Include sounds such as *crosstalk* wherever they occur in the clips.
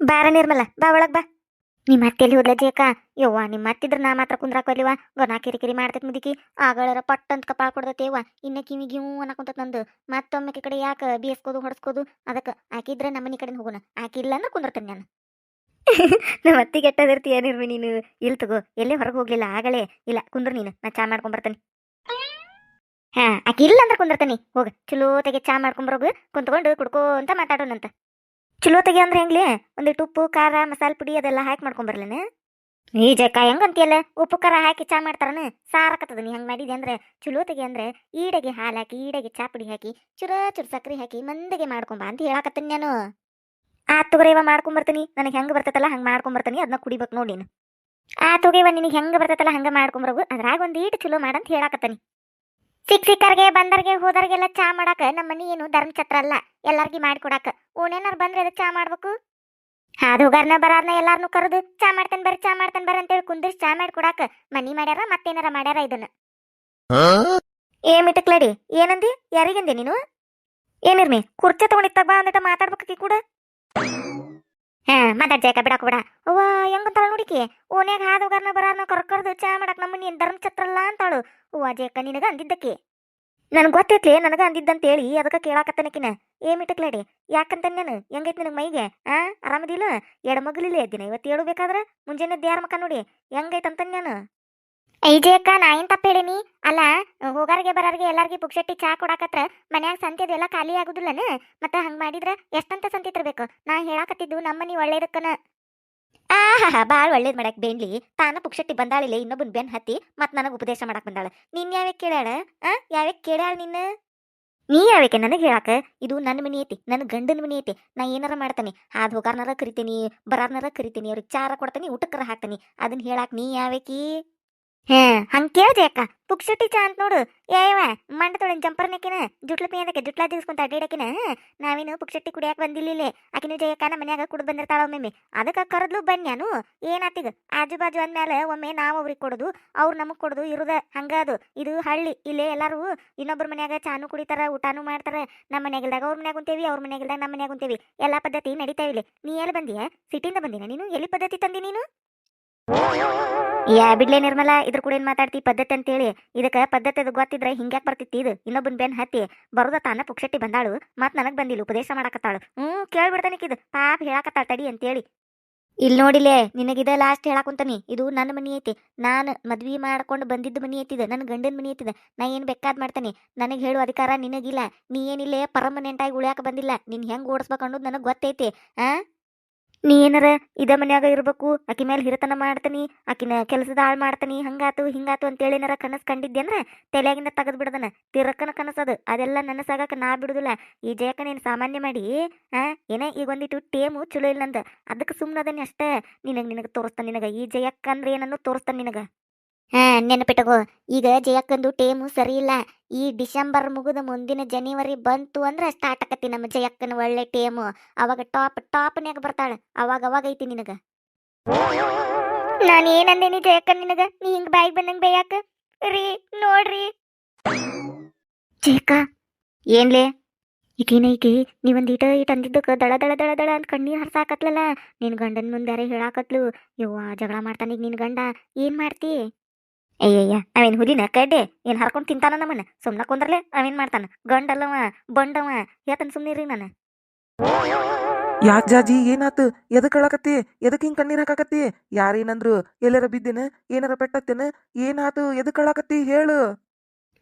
ಬಾರ ನಿರ್ಮಲ, ಬಾ ಒಳಗ್ ಬಾ. ನಿಮ್ಮ ಅತ್ತೆಯಲ್ಲಿ ಹೋದ್ಲ ಅಕ್ಕ, ಯವ್ವ ನಿಮ್ಮ ಅತ್ತಿದ್ರ ನಾ ಮಾತ್ರ ಕುಂದ್ರಾಕೊಲ್ಲಿವ ಗೊನಾ ಕಿರಿ ಕಿರಿ ಮಾಡ್ತೈತ್ ಮುದುಕಿ. ಆಗಳರ ಪಟ್ಟಂತ ಅಂತ ಕಪಾಳ ಕೊಡ್ದತೇವ ಇನ್ನ ಕಿವಿ ಗಿವು ಅನ್ನಕೊಂತ ನಂದು. ಮತ್ತೊಮ್ಮೆ ಕಡೆ ಯಾಕೆ ಬೇಯಿಸ್ಕೋದು ಹೊಡೆಸ್ಕೋದು? ಅದಕ್ಕೆ, ಆಕಿದ್ರೆ ನಮ್ಮನಿ ಕಡೆ ಹೋಗೋಣ. ಆಕಿಲ್ಲ ಅಂದ್ರೆ ಕುಂದ್ರತೇನೆ ನಾನು. *laughs* ನಮ್ಮ ಅತ್ತಿಗೆ ಎಟ್ಟದಿರ್ತೀಯ ನಿರ್ಮಿ ನೀನು? ಇಲ್ಲಿ ತಗೋ, ಎಲ್ಲೇ ಹೊರಗೆ ಹೋಗ್ಲಿಲ್ಲ, ಆಗಲೇ. ಇಲ್ಲ, ಕುಂದ್ರ ನೀನು. ನಾ ಚಾ ಮಾಡ್ಕೊಂಡ್ ಬರ್ತಾನೆ. ಹಾ ಆಕಿ ಇಲ್ಲ ಅಂದ್ರೆ ಕುಂದ್ರತೇನೆ. ಹೋಗ, ಚಲೋ ತೆಗೆ ಚಾ ಮಾಡ್ಕೊಂಬರೋಗು ಕುಂತ್ಕೊಂಡು ಕುಡ್ಕೋ ಅಂತ ಮಾತಾಡೋಣಂತ. ಚಲೋ ತೆಗೆ ಅಂದ್ರೆ ಹೆಂಗ್ಲಿ? ಒಂದಿಟ್ಟು ಉಪ್ಪು, ಖಾರ, ಮಸಾಲೆ ಪುಡಿ ಅದೆಲ್ಲ ಹಾಕಿ ಮಾಡ್ಕೊಂಬರ್ಲೇನ ಈ ಜಕ್ಕ ಹೆಂಗಂತಿಯಲ್ಲ ಉಪ್ಪು, ಖಾರ ಹಾಕಿ ಚಾ ಮಾಡ್ತಾರನ? ಸಾರಕತ್ತದ ನೀ ಹೆಂಗ್ ಮಾಡಿದೆ ಅಂದ್ರೆ ಚಲೋ ತೆಗೆ ಅಂದ್ರೆ ಈಡೆಗೆ ಹಾಲು ಹಾಕಿ, ಈಡೆಗೆ ಚಾ ಪುಡಿ ಹಾಕಿ, ಚುರ ಚುರ ಸಕ್ರೆ ಹಾಕಿ ಮಂದಗೆ ಮಾಡ್ಕೊಂಬ ಅಂತ ಹೇಳಾಕತ್ತೀನಿ ನಾನು. ಆ ತುಗರೇವ ಮಾಡ್ಕೊಂಬರ್ತೀನಿ ನನಗೆ ಹೆಂಗೆ ಬರ್ತೈತಲ್ಲ ಹಂಗೆ ಮಾಡ್ಕೊಂಬರ್ತೀನಿ ಅದನ್ನ ಕುಡಿಬೇಕು ನೋಡಿ ನೀನು. ಆ ತುಗೇವ ನಿನಗೆ ಹೆಂಗೆ ಬರ್ತೈತಲ್ಲ ಹಂಗೆ ಮಾಡ್ಕೊಂಬರೋಗು ಅದ್ರಾಗ ಒಂದು ಈಟು ಚಲೋ ಮಾಡಂತ ಹೇಳಾಕತ್ತೀನಿ. ಸಿಕ್ ಸಿಕ್ಕರ್ಗೆ ಬಂದರ್ಗೆ ಹೋದರ್ಗೆಲ್ಲ ಚಾ ಮಾಡಾಕ ನಮ್ಮ ಮನಿ ಏನು ಧರ್ಮಛತ್ರ ಅಲ್ಲ. ಎಲ್ಲಾರ್ಗಿ ಮಾಡಿಕೊಡಾಕ ಓನೇನಾರು ಬಂದ್ರೆ ಅದಕ್ಕೆ ಚಾ ಮಾಡ್ಬೇಕು? ಹಾದು ಹೋಗಾರ್ನ ಬರಾರ್ನ ಎಲ್ಲಾರ್ನು ಕರೆದು ಚಾ ಮಾಡ್ತಾನೆ ಬರ್ರಿ ಚಾ ಮಾಡ್ತಾನೆ ಬರ್ರಿ ಅಂತೇಳಿ ಕುಂದಿರ್ಸಿ ಚಾ ಮಾಡ್ಕೊಡಾಕ ಮನಿ ಮಾಡ್ಯಾರ ಮತ್ತೇನಾರ ಮಾಡ್ಯಾರ ಇದನ್ನ. ಏ ಮಿಟಕ್ಲಡಿ ಏನಂದಿ? ಯಾರಿಗಂದಿ ನೀನು? ಏನಿರ್ಮಿ ಕುರ್ಚೆ ತಗೊಂಡಿತ್ತಾಗ ಬಾ ಅಂದಿಟ ಮಾತಾಡ್ಬೇಕಿ ಕೂಡ? ಹಾ ಮಾತಾಡ್ ಜಾಕ ಬಿಡಾಕ ಬಿಡ ಅವ್ವ, ಹೆಂಗಂತಾಳ ನೋಡಿಕಿ? ಓನ್ಯಾಗ ಹಾದು ಹೋಗಾರ್ನ ಬರ ಕರ್ಕರ್ದು ಚಾ ಮಾಡಕ್ ನಮ್ಮ ನೀನ್ ಏನ್ ಧರ್ಮಛತ್ರ ಅಲ್ಲ ಅಂತಾಳು. ಅವ್ವ ಜೇಕ ನಿನಗ ಅಂದಿದ್ದಕ್ಕೆ? ನನಗೆ ಗೊತ್ತೈತ್ಲಿ, ನನಗ ಅಂದಿದ್ದಂತೇಳಿ, ಅದಕ್ಕೆ ಕೇಳಾಕತ್ತನಕಿನ. ಏ ಯಾಕಂತ ನಾನು? ಹೆಂಗೈತಿ ನಿನಗೆ ಮೈಗೆ? ಆ, ಆರಾಮದಿಲ್ಲ? ಎಡಮಗಲಿಲ್ಲ ಎದ್ದಿನ ಇವತ್ತು ಹೇಳಬೇಕಾದ್ರೆ ಮುಂಜಾನೆ ಯಾರ ಮಕ್ಕ ನೋಡಿ? ಹೆಂಗೈತಂತ ನಾನು? ಐಜೇಕ ನಾ ಏನ್ ತಪ್ಪ ಹೇಳಿನಿ? ಅಲ್ಲ, ಹೋಗಾರಿಗೆ ಬರಾರಿಗೆ ಎಲ್ಲಾರ್ಗಿ ಪುಕ್ಷಟ್ಟಿ ಚಾ ಕೊಡಾಕತ್ರ ಮನ್ಯಾಗ ಸಂತೆದು ಎಲ್ಲ ಖಾಲಿ ಆಗುದಿಲ್ಲನ ಮತ್ತ ಹಂಗ ಮಾಡಿದ್ರ ಎಷ್ಟಂತ ಸಂತಿ ತರ್ಬೇಕು? ಹೇಳಾಕತ್ತಿದ್ದು ನಮ್ಮನಿ ಒಳ್ಳೇದಕ್ಕನ. ಆಹಾ ಬಾಳ್ ಒಳ್ಳೇದ್ ಮಾಡಕ್ ಬೇನ್ಲಿ ತಾನ ಪುಕ್ಷಟ್ಟಿ ಬಂದಾಳಿಲ್ಲ ಇನ್ನೊಬ್ಬನ್ ಬೆನ್ ಹತ್ತಿ ಮತ್ ನನಗೆ ಉಪದೇಶ ಮಾಡಕ್ ಬಂದಾಳ. ನಿನ್ ಯಾವ್ಯಾಕ ಕೇಳ್ಯಾಳ? ಆ, ಯಾವ್ಯಾಕ ಕೇಳ್ಯಾಳ ನಿನ್ನ? ನೀ ಯಾವ್ಯಾಕೆ ನನಗೆ ಹೇಳಾಕ? ಇದು ನನ್ನ ಮನಿ ಐತಿ ನನ್ನ ಗಂಡನ ಮನಿ ಐತಿ. ನಾ ಏನಾರ ಮಾಡ್ತಾನೆ ಹಾದ್ ಹೋಗಾರ್ನಾರ ಕರಿತೀನಿ, ಬರಾರ್ನಾರ ಕರಿತೀನಿ, ಅವ್ರಿಗೆ ಚಾರ ಕೊಡ್ತಾನೆ, ಊಟಕ್ಕರ ಹಾಕ್ತಾನೆ. ಅದನ್ನ ಹೇಳಾಕ ನೀ ಯಾವ್ಯಾಕಿ? ಹೇ, ಹಂಗ್ ಕೇಳ್ದೆ ಅಕ್ಕ. ಪುಕ್ಷಟಿ ಚಾ ಅಂತ ನೋಡು. ಏವ ತೊಳಿನ ಜಂಪರ್ನಕಿನ ಜುಟ್ಲ ಪೇದಕ್ಕೆ ಜುಟ್ಲ ದಿವ್ಸ್ಕೊಂತ ಅಡ್ಡಾಡಕಿನ ನಾವೇನು ಪುಕ್ಷಟ್ಟಿ ಕುಡಿಯಾಕ ಬಂದಿಲ್ಲಿಲ್ಲ ಆಕಿನ ಜಯಕ್ಕ ನಮ್ಮ ಮನ್ಯಾಗ ಕುಡ್ದು ಬಂದಿರ್ತಾಳ ಒಮ್ಮೆ ಅದಕ್ಕೆ ಕರೆದ್ಲು ಬನ್ಯಾನು ಏನಾತಿಗ? ಆಜು ಬಾಜು ಅಂದ್ಮೇಲೆ ಒಮ್ಮೆ ನಾವು ಅವ್ರಿಗೆ ಕೊಡೋದು, ಅವ್ರು ನಮಗೆ ಕೊಡೋದು, ಇರುದ, ಹಂಗ ಅದು. ಇದು ಹಳ್ಳಿ. ಇಲ್ಲೇ ಎಲ್ಲಾರು ಇನ್ನೊಬ್ಬರ ಮನ್ಯಾಗ ಚಾನು ಕುಡಿತಾರ, ಊಟಾನು ಮಾಡ್ತಾರ. ನಮ್ಮ ಮನ್ಯಾಗಿಲ್ದಾಗ ಅವ್ರ ಮನ್ಯಾಗ ಕುಂತೇವಿ ಅವ್ರ ಮನ್ಯಾಗಿಲ್ದಾಗ ನಮ್ಮ ಮನ್ಯಾಗ ಕುಂತೇವಿ ಎಲ್ಲಾ ಪದ್ಧತಿ ನಡೀತಾ ಇಲ್ಲಿ. ನೀ ಎಲ್ಲಿ ಬಂದಿಯಾ? ಸಿಟಿಯಿಂದ ಬಂದಿನ ನೀನು? ಎಲ್ಲಿ ಪದ್ಧತಿ ತಂದಿ ನೀನು? ಯಾ ಬಿಡ್ಲೆ ನಿರ್ಮಲ, ಇದ್ರ ಕೂಡ ಏನ್ ಮಾತಾಡ್ತಿ ಪದ್ಧತಿ ಅಂತೇಳಿ? ಇದಕ್ಕ ಪದ್ಧತಿ ಅದು ಗೊತ್ತಿದ್ರೆ ಹಿಂಗ್ಯಾಕ್ ಬರ್ತಿತ್ತು ಇದು? ಇನ್ನೊಬ್ಬನ್ ಬೆನ್ ಹತ್ತಿ ಬರುದ ತಾನ ಪುಕ್ಷಟ್ಟಿ ಬಂದಾಳು, ಮತ್ ನನಗ್ ಬಂದಿಲ್ಲ, ಉಪದೇಶ ಮಾಡಾಕತ್ತಾಳು. ಹ್ಮ್ ಇದು ಪಾಪ ಹೇಳಾಕತ್ತಾಳ ತಡಿ ಅಂತೇಳಿ. ಇಲ್ಲಿ ನೋಡಿಲೆ, ನಿನಗಿದ ಲಾಸ್ಟ್ ಹೇಳಾಕುಂತಾನಿ ಇದು ನನ್ನ ಮನಿ ಐತಿ. ನಾನು ಮದ್ವಿ ಮಾಡ್ಕೊಂಡು ಬಂದಿದ್ದ ಮನಿ ಐತಿದ ನನ್ನ ಗಂಡನ ಮನಿ ಐತಿದ ನಾ ಏನ್ ಬೇಕಾದ್ ಮಾಡ್ತಾನೆ. ನನಗೆ ಹೇಳು ಅಧಿಕಾರ ನಿನಗಿಲ್ಲ. ನೀ ಏನಿಲ್ಲೇ ಪರ್ಮನೆಂಟ್ ಆಗಿ ಉಳ್ಯಾಕ ಬಂದಿಲ್ಲ. ನಿನ್ ಹೆಂಗ್ ಓಡಿಸ್ಬೇಕು ಅನ್ನೋದು ನನಗೆ ಗೊತ್ತೈತಿ. ಆ? ನೀ ಏನಾರ ಇದ ಮನ್ಯಾಗ ಇರ್ಬೇಕು, ಆಕಿ ಮೇಲೆ ಹಿರತನ ಮಾಡ್ತಾನಿ ಆಕಿನ ಕೆಲಸದ ಹಾಳು ಮಾಡ್ತಾನಿ, ಹಂಗಾತು, ಹಿಂಗಾತು ಅಂತೇಳಿ ಏನಾರ ಕನಸು ಕಂಡಿದ್ದೆ ಅಂದ್ರೆ ತಲೆಯಾಗಿಂದ ತೆಗೆದು ಬಿಡದನ. ತಿರಕ್ಕನ ಕನಸದು ಅದೆಲ್ಲ ನನಸಾಗಕ್ಕೆ ನಾ ಬಿಡುದಿಲ್ಲ. ಈ ಜಯಕ ನೀನು ಸಾಮಾನ್ಯ ಮಾಡಿ, ಆ, ಏನೇ ಈಗ ಒಂದಿಟ್ಟು ಟೇಮು ಚಲೋ ಇಲ್ಲ ನಂದ ಅದಕ್ಕೆ ಸುಮ್ಮನದನಿ ಅಷ್ಟೇ. ನಿನಗೆ ನಿನಗೆ ತೋರಿಸ್ತಾನೆ ನಿನಗೆ. ಈ ಜಯಕ್ಕ ಅಂದ್ರೆ ಏನನ್ನು ತೋರಿಸ್ತಾನೆ ನಿನಗೆ? ನೆನಪಿಟ್ಟಗೋ ಈಗ ಜಯಕ್ಕಂದು ಟೇಮು ಸರಿ ಇಲ್ಲ ಈ ಡಿಸೆಂಬರ್ ಮುಗಿದ ಮುಂದಿನ ಜನವರಿ ಬಂತು ಅಂದ್ರೆ ಸ್ಟಾರ್ಟ್ ಆಕತಿ ನಮ್ಮ ಜಯಕ್ಕನ ಒಳ್ಳೆ ಟೇಮು. ಅವಾಗ ಟಾಪ್, ಟಾಪ್ನ್ಯಾಗ ಬರ್ತಾಳೆ. ಅವಾಗ ಅವಾಗ ಐತಿ ನಿನಗ. ನಾನು ಏನಂದೇನಿ ಜಯಕ್ಕ ನಿನಗ? ನೀ ಹಿಂಗ ಬಾಯಿಗೆ ಬಂದಂಗ ಬೇಯಾಕ? ರೀ, ನೋಡ್ರಿ. ಜಯಕ್ಕ, ಏನ್ಲೇ? ಈಕಿನ ನೀ ಇಟ ಇಟ್ ಅಂದಿದ್ದಕ್ಕೆ ದಳ ದಳ ದಳ ದಳ ಅಂತ ಕಣ್ಣೀರ್ ಹರ್ಸಾಕತ್ಲಲ್ಲ ನಿನ್ ಗಂಡನ ಮುಂದೆ ಹೇಳಾಕತ್ಲು. ಯವ್ವ ಜಗಳ ಮಾಡ್ತಾನ ಈಗ ನಿನ್ ಗಂಡ. ಏನ್ ಮಾಡ್ತಿ? ಅಯ್ಯಯ್ಯ, ಅವೇನ್ ಹುಲಿನ ಕಡ್ಡೆ ಏನ್ ಹರ್ಕೊಂಡ್ ತಿಂತಾನ ನಮ್ಮನ್ನ? ಸುಮ್ನ ಕುಂದ್ರಲೆ ಅವೇನ್ ಮಾಡ್ತಾನ? ಗಂಡಲ್ಲವ, ಬಂಡವ ಹೇಳ್ತಾನ ಸುಮ್ಮನಿರಿ ನಾನು. ಯಾಕ್ ಜಾಜಿ, ಏನಾತು? ಎದಕ್ ಅಳಕತ್ತಿ? ಎದಕ್ ಹಿಂಗ್ ಕಣ್ಣೀರ್ ಹಾಕಾಕತ್ತಿ? ಯಾರೇನಂದ್ರು ಎಲ್ಲರ ಬಿದ್ದೇನ, ಏನಾರ ಪೆಟ್ಟತ್ತೇನ? ಏನಾತು? ಎದಕ್ ಅಳಕತ್ತಿ? ಹೇಳು.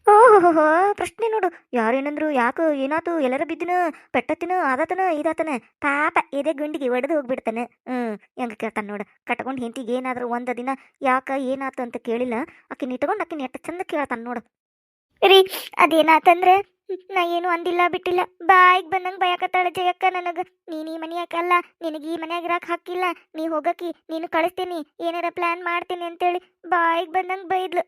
ಓಹೋ ಪ್ರಶ್ನೆ ನೋಡು. ಯಾರೇನಂದ್ರು ಯಾಕೆ ಏನಾತು ಎಲ್ಲರ ಬಿದ್ದಿನ, ಪೆಟ್ಟತ್ತಿನ, ಆದಾತನ ಇದಾತನ ಪಾಪ ಎದೆ ಗುಂಡಿಗೆ ಒಡೆದು ಹೋಗ್ಬಿಡ್ತಾನೆ. ಹ್ಮ್, ಹೆಂಗ ಕೇಳ್ತಾನ ನೋಡು. ಕಟ್ಕೊಂಡ್ ಹೆಂತಿಗೆ ಏನಾದ್ರು ಒಂದ ದಿನ ಯಾಕ ಏನಾತು ಅಂತ ಕೇಳಿಲ್ಲ. ಆಕಿನ ಇಟ್ಕೊಂಡ್ ಆಕಿನ ನೆಟ್ಟ ಚಂದ ಕೇಳ್ತಾನ ನೋಡು. ರೀ, ಅದೇನಾತಂದ್ರೆ, ನಾ ಏನು ಅಂದಿಲ್ಲ, ಬಿಟ್ಟಿಲ್ಲ. ಬಾಯಿಗೆ ಬಂದಂಗ ಬಯಕತ್ತಾಳ ಜಯಕ್ಕ ನನಗ. ನೀನ್ ಈ ಮನ್ಯಾಕಲ್ಲ ನಿನಗೆ ಈ ಮನೆಯಾಗ ಇರಕ್ಕೆ ಹಾಕಿಲ್ಲ. ನೀ ಹೋಗಕ್ಕಿ ನೀನು ಕಳಿಸ್ತೀನಿ. ಏನಾರ ಪ್ಲಾನ್ ಮಾಡ್ತೀನಿ ಅಂತೇಳಿ ಬಾಯಿಗೆ ಬಂದಂಗ ಬೈದ್ಲು.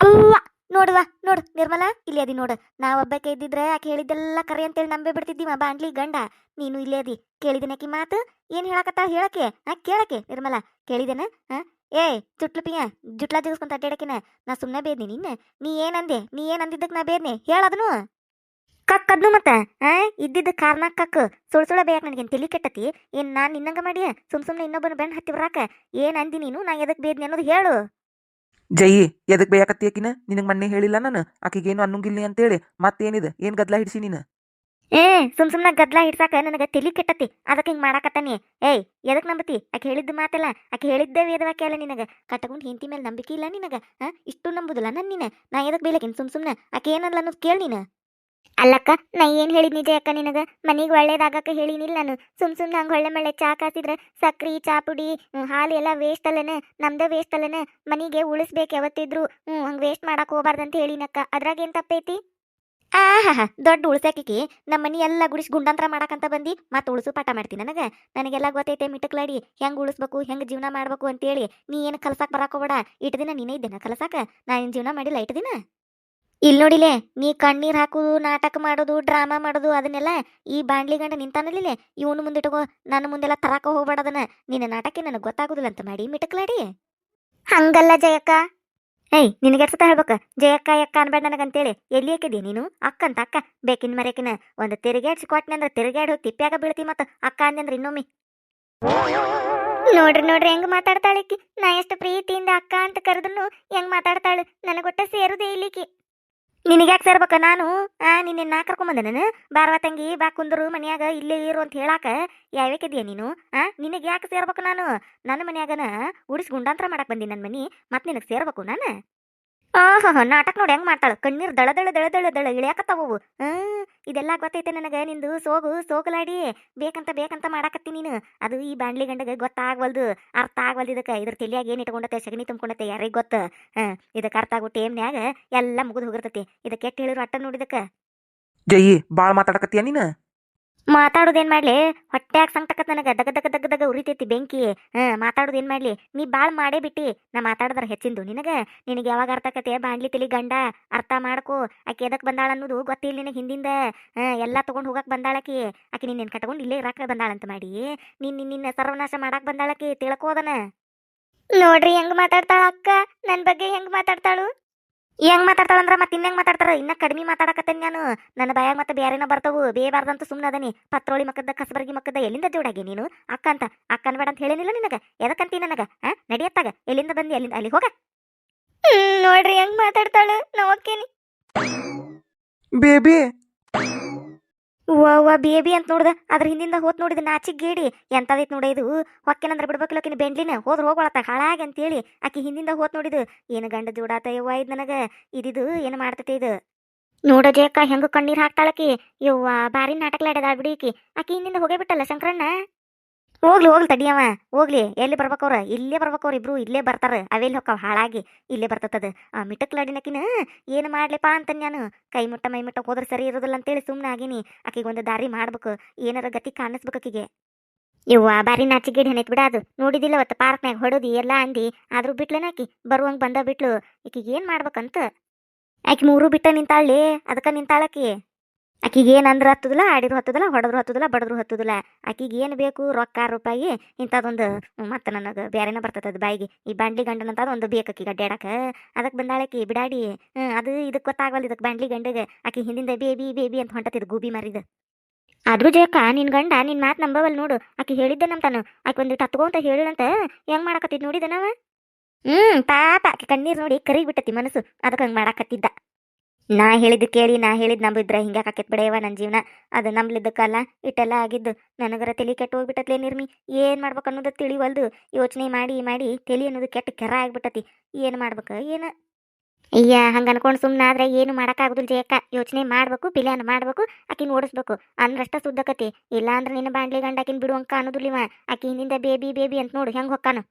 ಅವ್ವ ನೋಡುವ ನೋಡು, ನಿರ್ಮಲಾ, ಇಲ್ಲಿ ಅದಿ ನೋಡು. ನಾವ್ ಒಬ್ಬಕ್ಕೆ ಇದ್ದಿದ್ರೆ ಆಕೆ ಹೇಳಿದ್ದೆಲ್ಲ ಕರೆ ಅಂತೇಳಿ ನಂಬೆ ಬಿಡ್ತಿದ್ದೀವ ಬಾಂಡ್ಲಿ ಗಂಡ. ನೀನು ಇಲ್ಲೇ ಅದಿ. ಕೇಳಿದನಕಿ ಮಾತು. ಏನ್ ಹೇಳಕತ್ತ ಹೇಳಕೆ ಆ ಕೇಳಕ್ಕೆ ನಿರ್ಮಲಾ. ಕೇಳಿದೆನ? ಹಾ? ಏ ಜುಟ್ಲು ಪಿಯ, ಜುಟ್ಲಾ ಜಿಗಿಸ್ಕೊಂತ ಅಡ್ಡಾಡಕಿನ ನಾ ಸುಮ್ಮನೆ ಬೇದ್ನಿ ನಿನ್ನ. ನೀ ಏನಂದೆ? ನೀ ಏನ್ ಅಂದಿದ್ದಕ್ ನಾ ಬೇದ್ನಿ? ಹೇಳದನು? ಕಕ್ಕದ್ನು ಮತ್ತ? ಆ? ಇದ್ದಿದ್ದ ಕಾರಣ ಕಕ್ಕ. ಸುಳ್ ಸುಳ ಬೇಯಕ್ ನನಗೆ ತಿಳಿ ಕೆಟ್ಟತಿ? ಏನ್ ನಾನ್ ನಿನ್ನಂಗ ಮಾಡಿಯ? ಸುಮ್ ಸುಮ್ನೆ ಇನ್ನೊಬ್ಬನ ಬೆಣ್ಣ ಹತ್ತಿ ಬರಾಕ? ಏನ್ ಅಂದಿ ನೀನು? ನಾ ಎದಕ್ ಬೇದ್ನಿ ಅನ್ನೋದು ಹೇಳು. ಜಯಿ ಎದಕ್ ಬೇಯಾಕತ್ತಿ ಆಕಿನ? ನಿನಗ್ ಮೊನ್ನೆ ಹೇಳಿಲ್ಲ ನಾನು? ಆಕಿಗೇನು ಅನ್ನಂಗಿಲ್ಲ ಅಂತೇಳಿ. ಮತ್ತೇನಿದೆ? ಏನ್ ಗದ್ಲ ಹಿಡ್ಸಿ ನೀನು? ಏ, ಸುಮ್ ಸುಮ್ನ ಗದ್ಲ ಹಿಡ್ಸಾಕ ನನಗ ತಲಿ ಕೆಟ್ಟತಿ. ಅದಕ್ಕೆ ಹಿಂಗ್ ಮಾಡಾಕತ್ತಾನಿ ಏಯ್, ಎದಕ್ ನಂಬತಿ? ಆಕೆ ಹೇಳಿದ್ದ ಮಾತಲ್ಲ. ಆಕೆ ಹೇಳಿದ್ದ ವೇದವಾಕ್ಯ ಅಲ್ಲ ನಿನಗ. ಕಟ್ಟಕೊಂಡ್ ಹೆಂಡತಿ ಮೇಲೆ ನಂಬಿಕೆ ಇಲ್ಲ ನಿನಗ ಇಷ್ಟು ನಂಬುದಿಲ್ಲ ನಾನು ನೀನ. ನಾ ಎದಕ್ ಬೇಲಕಿನ್ ಸುಮ್ ಸುಮ್ನ? ಆಕೆ ಏನಲ್ಲ ಅನ್ನೋದು ಕೇಳಿ ನೀನ. ಅಲ್ಲಕ್ಕ, ನಾ ಏನ್ ಹೇಳಿದ್ ನಿಜ ಅಕ್ಕ ನಿನಗ? ಮನೆಗೆ ಒಳ್ಳೇದಾಗಕ್ಕ ಹೇಳಿನಿಲ್ಲ ನಾನು. ಸುಮ್ ಸುಮ್ನೆ ಹಂಗ ಒಳ್ಳೆ ಮಳೆ ಚಾ ಕಾಸಿದ್ರೆ, ಸಕ್ರಿ, ಚಾ ಪುಡಿ ಹಾಲು ಎಲ್ಲ ವೇಸ್ಟ್ ಅಲ್ಲನ? ನಮ್ದ ವೇಸ್ಟ್ ಅಲ್ಲನ? ಮನಿಗೆ ಉಳಿಸ್ಬೇಕು ಯಾವತ್ತಿದ್ರು, ಹ್ಮ್, ಹಂಗ ವೇಸ್ಟ್ ಮಾಡಕ್ ಹೋಗ್ಬಾರ್ದಂತ ಹೇಳಿನಕ್ಕ. ಅದ್ರಾಗ ಏನ್ ತಪ್ಪೈತಿ? ಹಾ ದೊಡ್ಡ ಉಳ್ಸಾಕಿಕಿ ನಮ್ಮ ಮನಿ ಎಲ್ಲ ಗುಡಿಸ್ ಗುಂಡಂತ್ರ ಮಾಡಕಂತ ಬಂದಿ, ಮತ್ತೆ ಉಳಿಸು ಪಾಠ ಮಾಡ್ತೀನಿ ನನಗ. ನನಗೆಲ್ಲ ಗೊತ್ತೈತೆ, ಮಿಟಕ್ಲಾಡಿ. ಹೆಂಗ್ ಉಳಿಸ್ಬೇಕು, ಹೆಂಗ್ ಜೀವನ ಮಾಡ್ಬೇಕು ಅಂತೇಳಿ. ನೀ ಏನು ಕಲಸಾಕ ಬರಾಕೋಬೇಡ ಇಟ್ಟ ಇಟ್ಟು ದಿನ ನೀನೇ ಇದ್ದೇನ ಕಲಸಾಕ? ನಾ ಏನು ಜೀವನ ಮಾಡಿಲ್ಲ ಇಟ್ಟು ದಿನ? ಇಲ್ಲಿ ನೋಡಿಲೆ ನೀ ಕಣ್ಣೀರ್ ಹಾಕುದು ನಾಟಕ ಮಾಡೋದು ಡ್ರಾಮಾ ಮಾಡೋದು ಅದನ್ನೆಲ್ಲ ಈ ಬಾಂಡ್ಲಿ ಗಂಡ ನಿಂತಾನಲ್ಲಿಲೆ? ಇವನು ಮುಂದಿಟ್ಕೋ ನನ್ನ ಮುಂದೆಲ್ಲ ತರಾಕ ಹೋಗ್ಬೇಡ ಅದನ್ನ. ನಿನ್ನ ನಾಟಕ ನನಗೆ ಗೊತ್ತಾಗುದಿಲ್ಲ ಅಂತ ಮಾಡಿ ಮಿಟಕ್ಲಾಡಿ. ಹಂಗಲ್ಲ ಜಯಕ್ಕ. ಏಯ್ ನಿನಗೆ ಎಷ್ಟ್ ಹೇಳ್ಬೇಕ. ಜಯಕ್ಕ ಯಕ್ಕ ಅನ್ಬೇಡ ನನಗಂತೇಳಿ. ಎಲ್ಲಿ ಹಾಕಿದಿ ನೀನು? ಅಕ್ಕ ಅಂತ ಅಕ್ಕ. ಬೇಕಿನ್ ಮರೆಕಿನ. ಒಂದು ತಿರುಗಾಡ್ಸಿ ಕೊಟ್ಟನೆ ಅಂದ್ರೆ ತಿರುಗಾಡಿ ಹೋಗಿ ತಿಪ್ಪ್ಯಾಗ ಬೀಳ್ತಿ ಮತ್ತ ಅಕ್ಕ ಅಂದಂದ್ರೆ ಇನ್ನೊಮ್ಮೆ. ನೋಡ್ರಿ ನೋಡ್ರಿ ಹೆಂಗ್ ಮಾತಾಡ್ತಾಳಿಕಿ ನಾ ಎಷ್ಟು ಪ್ರೀತಿಯಿಂದ ಅಕ್ಕ ಅಂತ ಕರೆದ್ರು ಹೆಂಗ್ ಮಾತಾಡ್ತಾಳು? ನನಗೊಟ್ಟ ಸೇರುದೇ ಇಲ್ಲಿಕಿ. ನಿನಗ್ಯಾಕೆ ಸೇರ್ಬೇಕ ನಾನು? ಆ, ನಿನ್ನೆ ನಾ ಕರ್ಕೊಂಬಂದೆ ನಾನು. ಬಾರ್ವಾ ತಂಗಿ, ಬಾ ಕುಂದರು ಮನ್ಯಾಗ ಇಲ್ಲೇ ಇರು ಅಂತ ಹೇಳಾಕ ಯಾವ್ಯಾಕಿದ್ಯಾ ನೀನು? ಆ, ನಿನಗೆ ಯಾಕೆ ಸೇರ್ಬೇಕು ನಾನು? ನನ್ನ ಮನ್ಯಾಗನ ಉಡಿಸ್ ಗುಂಡಾಂತರ ಮಾಡಕ್ ಬಂದಿ ನನ್ನ ಮನಿ. ಮತ್ತೆ ನಿನಗೆ ಸೇರ್ಬೇಕು ನಾನು? ಆಹಾ ನಾಟಕ ನೋಡಿ ಹೆಂಗ್ ಮಾಡ್ತಾಳ? ಕಣ್ಣೀರ್ ದಳ ದಳ ದಳ ದಳ ದಳ ಇಳಿಯಾಕತ್ತಾವು. ಹ್ಮ್, ಇದೆಲ್ಲ ಗೊತ್ತೈತೆ ನನಗ ನಿಂದು. ಸೋಗು, ಸೋಗಲಾಡಿ. ಬೇಕಂತ ಬೇಕಂತ ಮಾಡಾಕತ್ತಿ ನೀನು. ಅದು ಈ ಬಾಂಡ್ಲಿ ಗಂಡಗ ಗೊತ್ತಾಗ್ವಲ್ದು. ಅರ್ಥ ಆಗ್ವಲ್ದು ಇದಕ್ಕ. ಇದ್ರ ತಲಿಯಾಗ ಏನ್ ಇಟ್ಕೊಂಡತೆ? ಸಗಣಿ ತುಂಬ್ಕೊಂಡತೆ? ಯಾರಿಗೆ ಗೊತ್ತ? ಹ ಇದಕ್ಕೆ ಅರ್ಥ ಆಗೋ ಟೇಮ್ನ್ಯಾಗ ಎಲ್ಲ ಮುಗಿದು ಹೋಗಿರ್ತೈತಿ. ಇದಕ್ಕೆ ಕೆಟ್ಟ ಹೇಳಿರು ಅಟ್ಟ ನೋಡಿದಕ್ಕ ಜಯಿ ಬಾಳ್ ಮಾತಾಡಕತ್ತೀಯ ನೀನು? ಮಾತಾಡೋದೇನ್ ಮಾಡ್ಲಿ? ಹೊಟ್ಯಾಗ ಸಂಕಟಕತ್ ನನಗ ದಗ ದಗ ದಗ ದಗ ಉರಿತೈತಿ ಬೆಂಕಿ. ಹಾ ಮಾತಾಡೋದೇನ್ ಮಾಡ್ಲಿ? ನೀ ಬಾಳ್ ಮಾಡೇ ಬಿಟ್ಟಿ. ನಾ ಮಾತಾಡದ್ರ ಹೆಚ್ಚಿಂದು. ನಿನಗ? ನಿನಗೆ ಯಾವಾಗ ಅರ್ಥ ಆಕತೆ? ಬಾಂಡ್ಲಿ ತಲಿ ಗಂಡ, ಅರ್ಥ ಮಾಡ್ಕೊ. ಆಕೆ ಎದಕ್ ಬಂದಾಳ ಅನ್ನೋದು ಗೊತ್ತಿಲ್ಲ ನಿನಗೆ ಹಿಂದಿಂದ. ಎಲ್ಲ ತಗೊಂಡ್ ಹೋಗಕ್ ಬಂದಾಳಕಿ ಆಕೆ. ನಿನ್ನ ಕಟ್ಕೊಂಡು ಇಲ್ಲೇ ಇರಾಕ ಬಂದಾಳಂತ ಮಾಡಿ. ನಿನ್, ನಿನ್- ನಿನ್ನ ಸರ್ವನಾಶ ಮಾಡಾಕ್ ಬಂದಾಳಕಿ ತಿಳ್ಕೋದನ ನೋಡ್ರಿ ಹೆಂಗ್ ಮಾತಾಡ್ತಾಳ ಅಕ್ಕ. ನನ್ ಬಗ್ಗೆ ಹೆಂಗ್ ಮಾತಾಡ್ತಾಳು? ಹೆಂಗ್ ಮಾತಾಡ್ತಾಳ ಅಂದ್ರ ಮತ್ತೆ ಇನ್ನಂಗ್ ಮಾತಾಡ್ತಾರ? ಇನ್ನ ಕಡಿಮೆ ಮಾತಾಡಕತ್ತೇನ್ ನಾನು. ನನ್ನ ಬಾಯಾಗ ಮತ್ತೆ ಬೇರೆನ ಬರ್ತಾವು. ಬೇಬಾರ್ದಂತ ಸುಮ್ಮನೆ ಅದನಿ. ಪತ್ರೋಳಿ ಮಕ್ಕದ ಕಸಬರ್ಗಿ ಮಕ್ಕದ ಎಲ್ಲಿಂದ ಜೋಡಾಗಿ ನೀನು? ಅಕ್ಕ ಅಂತ. ಅಕ್ಕ ಅನ್ಬೇಡ ಅಂತ ಹೇಳಿನಿಲ್ಲ ನಿನಗ? ಎದಕ್ಕಂತಿ ನನಗ? ಆ? ನಡಿಯತ್ತಾಗ? ಎಲ್ಲಿಂದ ಬಂದಿ? ಅಲ್ಲಿಂದ ಅಲ್ಲಿ ಹೋಗ. ನೋಡ್ರಿ ಹೆಂಗ್ ಮಾತಾಡ್ತಾಳು. ನೋಕೇನಿ ಬೇಬಿ ವಾ ಬೇಬಿ ಅಂತ ನೋಡ್ದ. ಅದ್ರ ಹಿಂದಿಂದ ಹೋತ್ ನೋಡಿದ ನಾಚಿಕ್ ಗೇಡಿ. ಎಂತದೈತ್ ನೋಡ ಇದು? ಹೊಕ್ಕೇನಂದ್ರ ಬಿಡ್ಬೇಕಲ್ಲ ಆಕಿನ ಬೆಂಡ್ಲಿನ. ಹೋದ್ರ ಹೋಗೋಳತ್ತ ಹಾಳಾಗಿ ಅಂತೇಳಿ. ಆಕಿ ಹಿಂದಿಂದ ಹೋತ್ ನೋಡಿದು ಏನು ಗಂಡ ಜೋಡಾತ ಯವ್ವ ಇದ್ ನನಗ? ಇದಿದು ಏನು ಮಾಡ್ತೈತೆ ಇದು? ನೋಡ ಜಯಕ್ಕ, ಹೆಂಗ ಕಣ್ಣೀರ್ ಹಾಕ್ತಾಳಕಿ. ಯವ್ವ ಬಾರಿ ನಾಟಕ ಬಿಡಿ ಆಕಿ ಆಕಿ ಹಿಂದಿಂದ ಹೋಗೇ ಬಿಟ್ಟಲ್ಲ ಶಂಕರಣ್ಣ? ಹೋಗ್ಲಿ ಹೋಗ್ಲಿ ತಡಿಯವ ಹೋಗ್ಲಿ, ಎಲ್ಲಿ ಬರ್ಬೇಕವ್ರ? ಇಲ್ಲೇ ಬರ್ಬೇಕವ್ರ ಇಬ್ರು, ಇಲ್ಲೇ ಬರ್ತಾರ. ಅವೆಲ್ಲಿ ಹೊಕ್ಕಾವ? ಹಾಳಾಗಿ ಇಲ್ಲೇ ಬರ್ತದ ಆ ಮಿಟಕ್ಲಾಡಿನಕಿನ ಏನು ಮಾಡ್ಲಿಪ್ಪ ಅಂತ ನಾನು? ಕೈ ಮುಟ್ಟ, ಮೈ ಮುಟ್ಟ ಹೋದ್ರೆ ಸರಿ ಇರೋದಿಲ್ಲ ಅಂತೇಳಿ ಸುಮ್ಮನೆ ಆಗಿನಿ. ಆಕಿಗೆ ಒಂದು ದಾರಿ ಮಾಡ್ಬೇಕು. ಏನಾರ ಗತಿ ಕಾಣಿಸ್ಬೇಕು ಆಕಿಗೆ. ಇವ್ವ ಬಾರಿ ನಾಚಿಗೇಡ್ ಏನೈತ್ ಬಿಡ ಅದು. ನೋಡಿದಿಲ್ಲ ಅವತ್ತು ಪಾರ್ಕ್ನ್ಯಾಗ ಹೊಡೋದು ಎಲ್ಲ ಅಂದಿ. ಆದ್ರೂ ಬಿಟ್ಲೇನ ಆಕಿ? ಬರುವಂಗ ಬಂದ ಬಿಟ್ಲು. ಈಕಿಗೆ ಏನ್ ಮಾಡ್ಬೇಕಂತ? ಆಕಿ ಮೂರು ಬಿಟ್ಟ ನಿಂತಾಳೆ ಅದಕ್ಕ ನಿಂತಾಳಕಿ? ಆಕಿಗೆ ಏನ್ ಅಂದ್ರ ಹತ್ತುದಿಲ್ಲ, ಆಡಿದ್ರು ಹತ್ತುದಿಲ್ಲ, ಹೊಡೆದ್ರು ಹತ್ತುದಿಲ್ಲ, ಬಡದ್ರು ಹತ್ತುದಿಲ್ಲ. ಆಕಿಗೆ ಏನು ಬೇಕು ರೊಕ್ಕ, ರೂಪಾಯಿ ಇಂಥದೊಂದು ಮತ್ತೆ ನನಗೆ ಬೇರೆನ ಬರ್ತದ ಬಾಯಿಗೆ. ಈ ಬಾಂಡ್ಲಿ ಗಂಡನಂತ ಒಂದು ಬೇಕು ಆಕಿಗೆ ಅದಕ್ ಅದಕ್ಕೆ ಬಂದಾಳಕಿ ಬಿಡಾಡಿ, ಹ್ಮ್, ಅದು ಇದಕ್ಕೆ ಗೊತ್ತಾಗಲ್ಲ ಇದಕ್ಕೆ ಬಾಂಡ್ಲಿ ಗಂಡಗೆ. ಆಕಿ ಹಿಂದಿಂದ ಬೇಬಿ ಬೇಬಿ ಅಂತ ಹೊಂಟತಿದ್ ಗೂಬಿ ಮಾರಿದ. ಆದ್ರೂ ಜಯಕ್ಕ, ನಿನ್ ಗಂಡ, ನಿನ್ ಮಾತ್ ನಂಬವಲ್ ನೋಡು. ಆಕಿ ಹೇಳಿದ್ದೆ ನಮ್ತಾನು ಆಕಿ ಒಂದು ತತ್ಕೋ ಅಂತ ಹೇಳಿದಂತ ಹೆಂಗ್ ಮಾಡಕತ್ತಿದ್ ನೋಡಿದ ನಾವ ಹ್ಮ್, ಪಾಪ ಆಕೆ ಕಣ್ಣೀರ್ ನೋಡಿ ಕರಿಗ್ ಬಿಟ್ಟತಿ ಮನಸ್ಸು. ಅದಕ್ಕೆ ಹಂಗ್ ಮಾಡಾಕತ್ತಿದ್ದ. ನಾ ಹೇಳಿದ್ದು ಕೇಳಿ, ನಾ ಹೇಳಿದ್ ನಂಬಿದ್ರೆ ಹಿಂಗೆ ಆಕೈತ್ ಬಿಡೆಯವ ನನ್ನ ಜೀವನ. ಅದು ನಂಬ್ಲಿದ್ದಕ್ಕಲ್ಲ ಇಟ್ಟೆಲ್ಲ ಆಗಿದ್ದು ನನಗರ ತಲಿ ಕೆಟ್ಟು ಹೋಗ್ಬಿಟ್ಟತ್ಲೇ ನಿರ್ಮಿ. ಏನ್ ಮಾಡ್ಬೇಕು ಅನ್ನೋದು ತಿಳಿವಲ್ದು. ಯೋಚನೆ ಮಾಡಿ ಮಾಡಿ ತಲಿ ಅನ್ನೋದು ಕೆಟ್ಟ ಕೆರ ಆಗ್ಬಿಟ್ಟತಿ. ಏನ್ ಮಾಡ್ಬೇಕು, ಏನು? ಅಯ್ಯ, ಹಂಗ ಅನ್ಕೊಂಡು ಸುಮ್ಮನೆ ಆದ್ರೆ ಏನು ಮಾಡೋಕ್ಕಾಗೋದಿಲ್ಲ ಜಯಕ್ಕ ಯೋಚನೆ ಮಾಡ್ಬೇಕು, ಪ್ಲಾನ್ ಮಾಡ್ಬೇಕು, ಆಕಿನ ಓಡಿಸ್ಬೇಕು. ಅಂದ್ರಷ್ಟ ಸುದ್ದಕತಿ ಇಲ್ಲ ಅಂದ್ರೆ ನಿನ್ನ ಬಾಂಡ್ಲಿ ಗಂಡ ಆಕಿನ ಬಿಡುವಂಕ ಅನ್ನೋದಿಲ್ಲ ಆಕಿ ಹಿಂದಿಂದ ಬೇಬಿ ಬೇಬಿ ಅಂತ ನೋಡು, ಹೆಂಗ್ ಹೊಕ್ಕಾನು.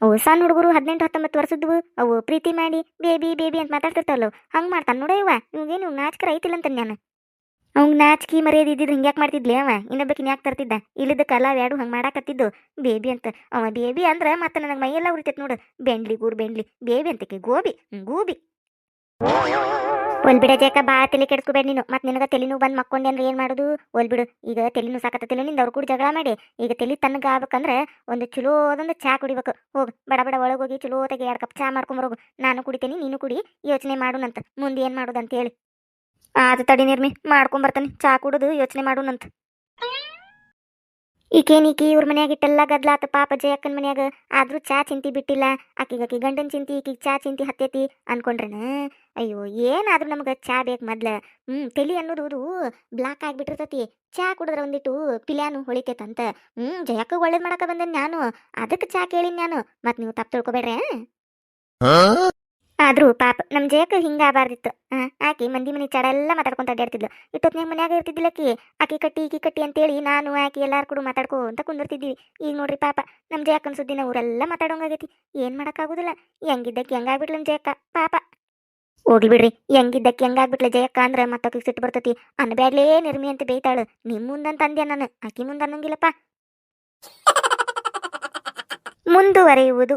ಅವು ಸಣ್ಣ ಹುಡುಗರು ಹದಿನೆಂಟು ಹತ್ತೊಂಬತ್ತು ವರ್ಷದ್ವು ಅವು ಪ್ರೀತಿ ಮಾಡಿ ಬೇಬಿ ಬೇಬಿ ಅಂತ ಮಾತಾಡ್ತಿರ್ತಾವಲ್ಲ ಹಂಗ್ ಮಾಡ್ತಾನ ನೋಡ ಇವ ಇವಾಗೇನು ನಾಚಿಕೆ ಐತಿಲ್ಲ ಅಂತ ನಾನು. ಅವ್ನ್ ನಾಚಿಕೆ ಮರ್ಯಾದೆ ಇದ್ದಿದ್ದು ಹಿಂಗ್ಯಾಕ್ ಮಾಡ್ತಿದ್ಲಿ ಅವ ಇನ್ನೊಬ್ಬಕಿನ ಯಾಕೆ ತರ್ತಿದ್ದ? ಕಲಾ ಯಾಡ ಹಂಗ್ ಮಾಡಾಕತ್ತಿದ್ದು. ಬೇಬಿ ಅಂತ ಅವ ಬೇಬಿ ಅಂದ್ರೆ ಮತ್ತೆ ನನಗೆ ಮೈಯೆಲ್ಲ ಉರಿತೈತೆ ನೋಡು. ಬೆಂಡ್ಲಿ ಗೂರ್ ಬೆಂಡ್ಲಿ ಬೇಬಿ ಅಂತಕ್ಕೆ ಗೋಬಿ ಹ್ಮ್, ಗೂಬಿ ಒಲ್ಬಿಡ ಜಾಕ, ಬಾ ತಲೆ ಕೆಡ್ಕೋಬೇಡ ನೀನು. ಮತ್ತೆ ನಿನಗ ತಲೆನೂ ಬಂದು ಮಕ್ಕೊಂಡೆ ಅಂದ್ರೆ ಏನು ಮಾಡೋದು? ಒಲ್ಬಿಡು ಈಗ ತಲೆನು ಸಾಕತ್ತ ತಲೆ ನಿಂದ ಅವ್ರ ಕೂಡ ಜಗಳ ಮಾಡಿ. ಈಗ ತಲೆ ತನ್ನಗ ಆಗ್ಬೇಕಂದ್ರೆ ಒಂದು ಚಲೋ ಅದೊಂದು ಚಾ ಕುಡಿಬೇಕು. ಹೋಗು, ಬಡ ಬಡ ಒಳಗೆ ಹೋಗಿ ಚಲೋತಾಗಿ ಎರಡು ಕಪ್ ಚಾ ಮಾಡ್ಕೊಂಬರೋಗು ನಾನು ಕುಡಿತೀನಿ, ನೀನು ಕುಡಿ, ಯೋಚನೆ ಮಾಡೋಣಂತ ಮುಂದೆ ಏನು ಮಾಡೋದು ಅಂತ ಹೇಳಿ. ಆದ ತಡಿ ನಿರ್ಮಿ ಮಾಡ್ಕೊಂಬರ್ತಾನೆ ಚಾ ಕುಡುದು ಯೋಚನೆ ಮಾಡೋಣಂತ ಈಕೇನಿಕಿ ಇವ್ರ ಮನ್ಯಾಗ ಇಟ್ಟೆಲ್ಲ ಗದ್ಲಾತ ಪಾಪ ಜಯಕ್ಕನ ಮನ್ಯಾಗ. ಆದ್ರೂ ಚಾ ಚಿಂತಿ ಬಿಟ್ಟಿಲ್ಲ. ಆಕಿಗಾಕಿ ಆಕಿ ಗಂಡನ ಚಿಂತಿ, ಈಕಿಗೆ ಚಾ ಚಿಂತಿ ಹತ್ತೈತಿ ಅನ್ಕೊಂಡ್ರನ? ಅಯ್ಯೋ, ಏನಾದ್ರೂ ನಮ್ಗೆ ಚಾ ಬೇಕು ಮೊದ್ಲ. ಹ್ಮ್, ತಲಿ ಅನ್ನೋದು ಬ್ಲಾಕ್ ಆಗ್ಬಿಟ್ಟಿರ್ತತಿ. ಚಾ ಕುಡಿದ್ರೆ ಒಂದಿಟ್ಟು ಪಿಲ್ಯಾನು ಹೊಳಿತೈತಂತ. ಹ್ಮ್, ಜಯಕ್ಕ ಒಳ್ಳೇದ್ ಮಾಡಕ ಬಂದೇನ್ ನಾನು. ಅದಕ್ಕೆ ಚಾ ಕೇಳಿನ್ ನಾನು. ಮತ್ ನೀವು ತಪ್ಪು ತಿಳ್ಕೊಬೇಡ್ರೆ ಆದ್ರೂ ಪಾಪ ನಮ್ಮ ಜಯಕ್ಕೆ ಹಿಂಗ ಆಗಬಾರ್ದಿತ್ತು ಆಕಿ ಮಂದಿ ಮನಿ ಚಡ ಎಲ್ಲ ಮಾತಾಡ್ಕೊಂತ ಅಡ್ಡಾಡ್ತಿದ್ಲು ಇಟ್ಟೊತ್ನ್ಯಾಗ ಮನ್ಯಾಗ ಇರ್ತಿದ್ದಿಲ್ಲ ಆಕಿ ಕಟ್ಟಿ ಈಕಿ ಕಟ್ಟಿ ಅಂತೇಳಿ ನಾನು, ಆಕಿ ಎಲ್ಲಾರು ಕೂಡ ಮಾತಾಡ್ಕೊಂತ ಕುಂದಿರ್ತಿದ್ವಿ. ಈಗ ನೋಡ್ರಿ ಪಾಪ ನಮ್ಮ ಜಯಕ್ಕನ ಸುದ್ದಿನ ಊರೆಲ್ಲ ಮಾತಾಡೋಂಗಾಗೈತಿ. ಏನ್ ಮಾಡಕ್ಕಾಗುದಿಲ್ಲ. ಹೆಂಗಿದ್ದಕ್ಕೆ ಹೆಂಗಾಗ್ಬಿಟ್ಲ ನಮ್ ಜಯಕ್ಕ? ಪಾಪ. ಹೋಗ್ಲಿ ಬಿಡ್ರಿ, ಹೆಂಗಿದ್ದಕ್ಕೆ ಹೆಂಗಾಗ್ಬಿಟ್ಲೆ ಜಯಕ್ಕ ಅಂದ್ರ ಮತ್ತೊಕ್ಕಿ ಸಿಟ್ಟು ಬರ್ತೈತಿ. ಅನ್ಬ್ಯಾಡ್ಲೇ ನಿರ್ಮಿ ಅಂತ ಬೇಯ್ತಾಳು. ನಿಮ್ ಮುಂದಂತ ಅಂದ್ಯ ನಾನು, ಆಕಿ ಮುಂದ ಅನ್ನಂಗಿಲ್ಲಪ್ಪ. ಮುಂದುವರೆಯುವುದು